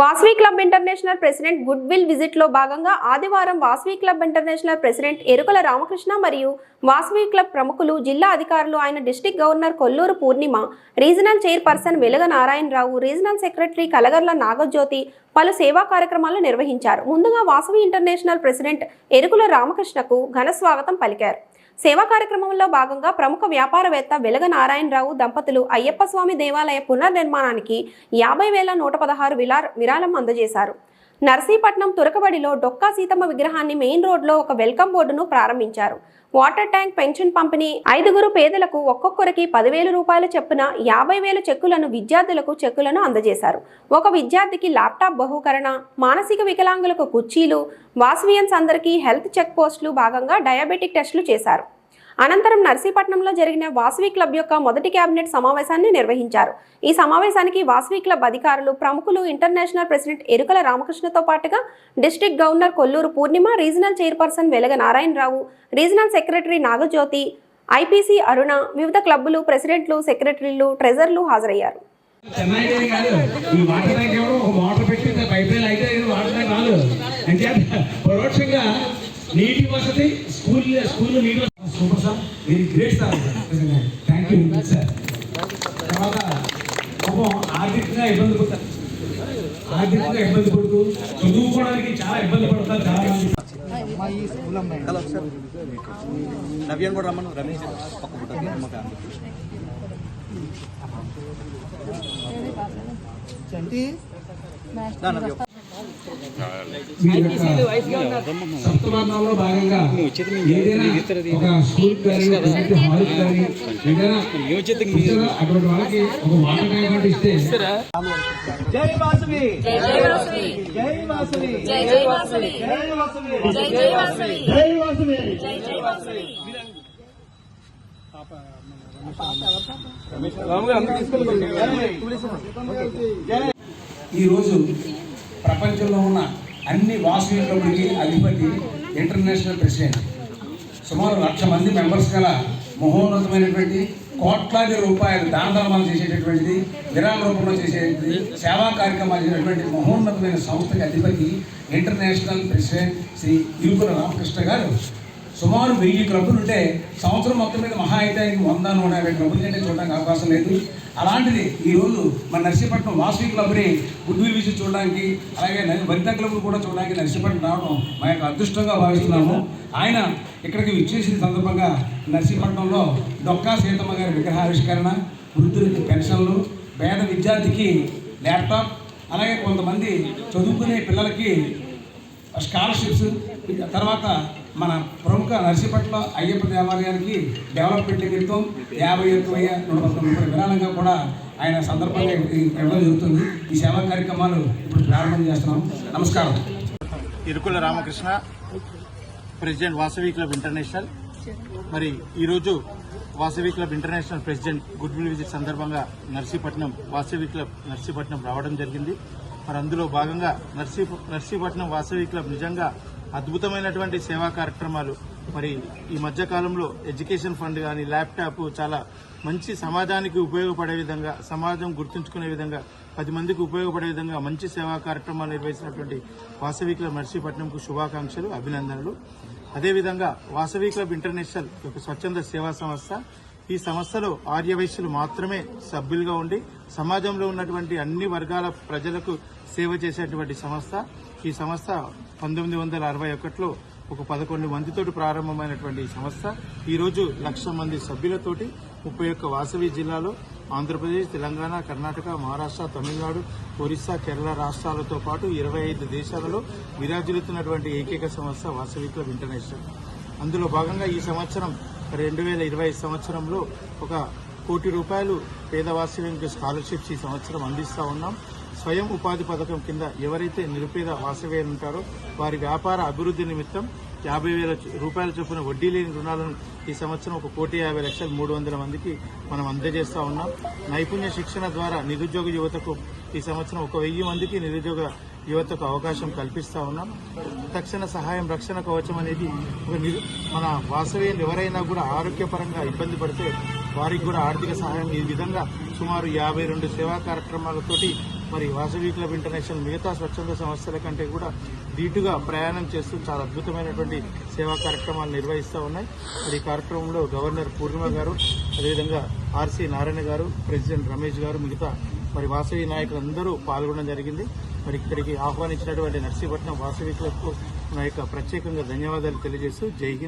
Vasavi club international president good will విజిట్లో భాగంగా ఆదివారం Vasavi club international president Erukala Ramakrishna మరియు Vasavi club ప్రముఖులు జిల్లా అధికారులు ఆయన district governor Kolluru Purnima regional chairperson Velaga Narayanarao regional secretary Kalagarla Nagajyothi పలు సేవా కార్యక్రమాలు నిర్వహించారు. ముందుగా వాసవి ఇంటర్నేషనల్ ప్రెసిడెంట్ ఎరుకుల రామకృష్ణకు ఘన స్వాగతం పలికారు. సేవా కార్యక్రమంలో భాగంగా ప్రముఖ వ్యాపారవేత్త వెలగ నారాయణరావు దంపతులు అయ్యప్ప స్వామి దేవాలయ పునర్నిర్మాణానికి యాభై వేల నూట పదహారు విలా విరాళం అందజేశారు. నర్సీపట్నం తురకబడిలో డొక్కా సీతమ్మ విగ్రహాన్ని మెయిన్ రోడ్లో ఒక వెల్కమ్ బోర్డును ప్రారంభించారు. వాటర్ ట్యాంక్ పెన్షన్ పంపిణీ ఐదుగురు పేదలకు ఒక్కొక్కరికి పదివేల రూపాయల చెప్పున యాభై వేల చెక్కులను విద్యార్థులకు చెక్కులను అందజేశారు. ఒక విద్యార్థికి ల్యాప్టాప్ బహుకరణ మానసిక వికలాంగులకు కుర్చీలు వాస్వియన్స్ అందరికీ హెల్త్ చెక్ పోస్టులు భాగంగా డయాబెటిక్ టెస్టులు చేశారు. అనంతరం నర్సీపట్నంలో జరిగిన వాసవి క్లబ్ యొక్క మొదటి కేబినెట్ సమావేశాన్ని నిర్వహించారు. ఈ సమావేశానికి వాసవి క్లబ్ అధికారులు ప్రముఖులు ఇంటర్నేషనల్ ప్రెసిడెంట్ ఎరుకల రామకృష్ణతో పాటుగా district governor Kolluru Purnima regional chairperson Velaga Narayana Rao regional secretary Nagajyothi IPC Aruna వివిధ క్లబ్బులు ప్రెసిడెంట్లు సెక్రటరీలు ట్రెజర్లు హాజరయ్యారు. కాదు ఈ వాటర్ ట్యాంక్ ఒక మోటార్ పెట్టి పైప్ లైన్ అయితే వాటర్ ట్యాంక్ అంటే పరోక్షంగా నీటి వసతి స్కూల్ స్కూల్ నీటి super sir very great sir. Thank you sir తర్వాత పాపం ఆర్థికంగా ఇబ్బంది పడతారు. ఆర్థికంగా ఇబ్బంది పడుతూ చదువుకోవడానికి చాలా ఇబ్బంది పడతారు చాలా మంది. నవ్యాన్ని కూడా రమ్మను. రమేష్ పక్క మీ యొక్క సప్తవర్ణంలో భాగంగా ఏదైనా ఒక స్కూల్ కానీ లేకపోతే హాల్ కానీ ఏదైనా ఇస్తారా? అటువంటి వాళ్ళకి ఒక వాటర్ ట్యాంక్ ఒకటి ఇస్తే జై వాసవి! జై వాసవి! జై వాసవి! జై వాసవి! జై వాసవి! జై వాసవి! జై వాసవి! ఈరోజు ప్రపంచంలో ఉన్న అన్ని వాసవి అధిపతి ఇంటర్నేషనల్ ప్రెసిడెంట్. సుమారు లక్ష మంది మెంబర్స్ గల మహోన్నతమైనటువంటి కోట్లాది రూపాయలు దాన ధర్మాలు చేసేటటువంటిది విరామ రూపంలో చేసేది సేవా కార్యక్రమాలు చేసేటువంటి మహోన్నతమైన సంస్థకి అధిపతి ఇంటర్నేషనల్ ప్రెసిడెంట్ శ్రీ ఇరుకుల రామకృష్ణ గారు. సుమారు వెయ్యి క్లబ్బులు ఉంటే సంవత్సరం మొత్తం మీద మహా అయితే వంద నూట యాభై క్లబ్బుల కంటే చూడడానికి అవకాశం లేదు. అలాంటిది ఈరోజు మన నర్సీపట్నం వాసవి క్లబ్ని గుడ్విల్ విసి చూడడానికి అలాగే న- క్లబ్ను కూడా చూడడానికి నర్సీపట్నం రావడం మా యొక్క అదృష్టంగా భావిస్తున్నాము. ఆయన ఇక్కడికి విచ్చేసిన సందర్భంగా నర్సీపట్నంలో డొక్కా సీతమ్మ గారి విగ్రహావిష్కరణ వృద్ధులకి పెన్షన్లు పేద విద్యార్థికి ల్యాప్టాప్ అలాగే కొంతమంది చదువుకునే పిల్లలకి స్కాలర్షిప్స్ తర్వాత మన ప్రముఖ నర్సీపట్ల అయ్యప్ప దేవాలయానికి డెవలప్మెంట్ నిమిత్తం యాభై ఒక్క వెయ్యి నూట పదకొండు రూపాయల విరాళంగా కూడా ఆయన సందర్భంగా ఇవ్వడం జరుగుతుంది. ఈ సేవా కార్యక్రమాలు ఇప్పుడు ప్రారంభం చేస్తున్నాం. నమస్కారం. Irukula Ramakrishna president Vasavi club international. మరి ఈరోజు Vasavi club international president good will visit సందర్భంగా నర్సీపట్నం వాసవి క్లబ్ నర్సీపట్నం రావడం జరిగింది. మరి అందులో భాగంగా నర్సీ నర్సీపట్నం వాసవి క్లబ్ నిజంగా అద్భుతమైనటువంటి సేవా కార్యక్రమాలు. మరి ఈ మధ్య కాలంలో ఎడ్యుకేషన్ ఫండ్ కానీ ల్యాప్టాప్ చాలా మంచి సమాజానికి ఉపయోగపడే విధంగా సమాజం గుర్తుంచుకునే విధంగా పది మందికి ఉపయోగపడే విధంగా మంచి సేవా కార్యక్రమాలు నిర్వహించినటువంటి వాసవి క్లబ్ నర్సీపట్నంకు శుభాకాంక్షలు అభినందనలు. అదేవిధంగా వాసవి క్లబ్ ఇంటర్నేషనల్ ఒక స్వచ్ఛంద సేవా సంస్థ. ఈ సంస్థలో ఆర్యవైశ్యులు మాత్రమే సభ్యులుగా ఉండి సమాజంలో ఉన్నటువంటి అన్ని వర్గాల ప్రజలకు సేవ చేసేటువంటి సంస్థ. ఈ సంస్థ పంతొమ్మిది వందల అరవై ఒకటిలో ఒక పదకొండు మందితోటి ప్రారంభమైనటువంటి ఈ సంస్థ. ఈరోజు లక్ష మంది సభ్యులతోటి ముప్పై ఒక్క వాసవి జిల్లాలో ఆంధ్రప్రదేశ్ తెలంగాణ కర్ణాటక మహారాష్ట్ర తమిళనాడు ఒరిస్సా కేరళ రాష్ట్రాలతో పాటు ఇరవై ఐదు దేశాలలో విరాజిల్లుతున్నటువంటి ఏకైక సంస్థ వాసవి క్లబ్ ఇంటర్నేషనల్. అందులో భాగంగా ఈ సంవత్సరం రెండు వేల ఇరవై సంవత్సరంలో ఒక కోటి రూపాయలు పేదవాసవ్యంకి స్కాలర్షిప్స్ ఈ సంవత్సరం అందిస్తా ఉన్నాం. స్వయం ఉపాధి పథకం కింద ఎవరైతే నిరుపేద వాసవ్యాలు ఉంటారో వారి వ్యాపార అభివృద్ధి నిమిత్తం యాభై వేల రూపాయల చొప్పున వడ్డీ లేని రుణాలను ఈ సంవత్సరం ఒక కోటి యాభై లక్షలు మూడు వందల మందికి మనం అందజేస్తా ఉన్నాం. నైపుణ్య శిక్షణ ద్వారా నిరుద్యోగ యువతకు ఈ సంవత్సరం ఒక వెయ్యి మందికి నిరుద్యోగ యువతకు అవకాశం కల్పిస్తా ఉన్నాం. తక్షణ సహాయం రక్షణ కవచం అనేది ఒక మన వాసవ్యులు ఎవరైనా కూడా ఆరోగ్యపరంగా ఇబ్బంది పడితే వారికి కూడా ఆర్థిక సహాయం. ఈ విధంగా సుమారు యాభై రెండు సేవా కార్యక్రమాలతోటి మరి వాసవి క్లబ్ ఇంటర్నేషనల్ మిగతా స్వచ్ఛంద సంస్థల కంటే కూడా దీటుగా ప్రయాణం చేస్తూ చాలా అద్భుతమైనటువంటి సేవా కార్యక్రమాలు నిర్వహిస్తూ ఉన్నాయి. మరి ఈ కార్యక్రమంలో గవర్నర్ పూర్ణిమ గారు అదేవిధంగా ఆర్సీ నారాయణ గారు ప్రెసిడెంట్ రమేష్ గారు మిగతా మరి వాసవి నాయకులందరూ పాల్గొనడం జరిగింది. మరి ఇక్కడికి ఆహ్వానించినటువంటి నర్సీపట్నం వాసవి క్లబ్కు నా యొక్క ప్రత్యేకంగా ధన్యవాదాలు తెలియజేస్తూ జై హింద్.